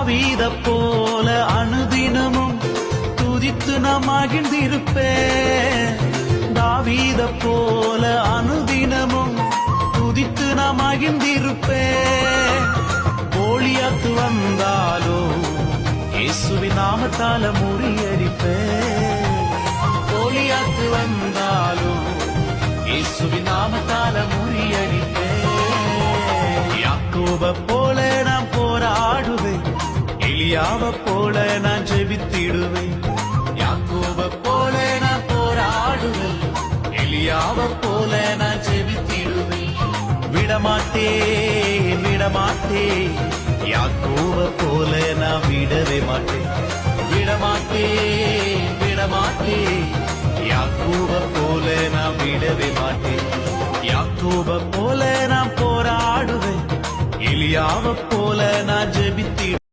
தாவீத போல அனுதினமும் துதித்து நாம் மகிழ்ந்திருப்பே தாவீத போல அனுதினமும் துதித்து நாம் மகிழ்ந்திருப்பே கோலியாத்து வந்தாலோ இயேசுவின் நாமத்தால முறியடிப்பே கோலியாத்து வந்தாலோ இயேசுவின் நாமத்தால முறியடிப்பே யாக்கோப போல நான் போராடுவேன். எலியாவ போல நான் ஜெபித்திடுவேன். யாக்கோவ போல நான் போராடுவேன். எலியாவ போல நான் ஜெபித்திடுவேன். விடமாட்டே விடமாட்டே யாக்கோவ போல நான் விடவே மாட்டேன். விடமாட்டே விடமாட்டே யாக்கோவ போல நான் விடவே மாட்டேன். யாக்கோவ போல நான் போராடுவேன். எலியாவ போல நான் ஜெபித்திடுவேன்.